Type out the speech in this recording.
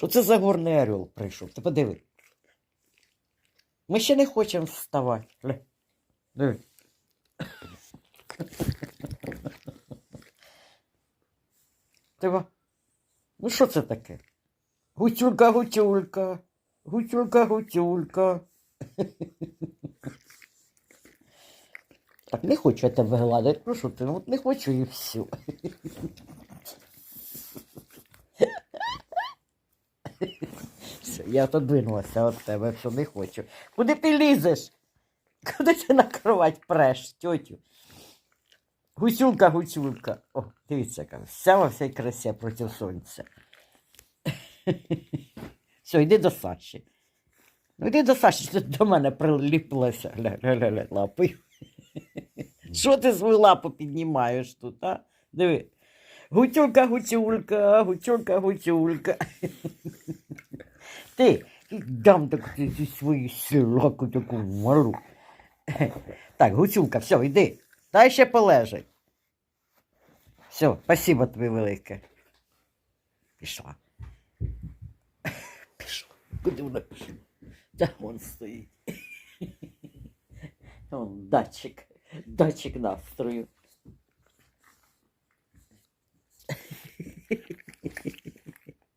Що це за горний орел прийшов? Ти подиви. Ми ще не хочемо вставати. Диви. Тива. Ну що це таке? Гутюлька, гутюлька. Гутюлька, гутюлька. Так, не хочу я тебе гладити. Ну що ти, ну от не хочу і все. Все, я отодвинулася від тебе, що не хочу. Куди ти лізеш? Куди ти на кровать преш, тьотю? Гусюлка, гусюлка. О, дивіться, яка вся во всій красі проти сонця. Все, йди до Саші. Ну йди до Саші, що до мене гля, гля, лапою. Що ти свою лапу піднімаєш тут, а? Диви. Гутюлька, гутюлька, гутюлька, гутюлька. Ти, і дам таку зі свою силаку таку малу. Так, гуцюлка, все, йди. Дай ще полежать. Все, спасибо тобі велике. Пішла. Пішла. Куди вона пішла? Та вон стоїть. Вон датчик. Датчик настрою.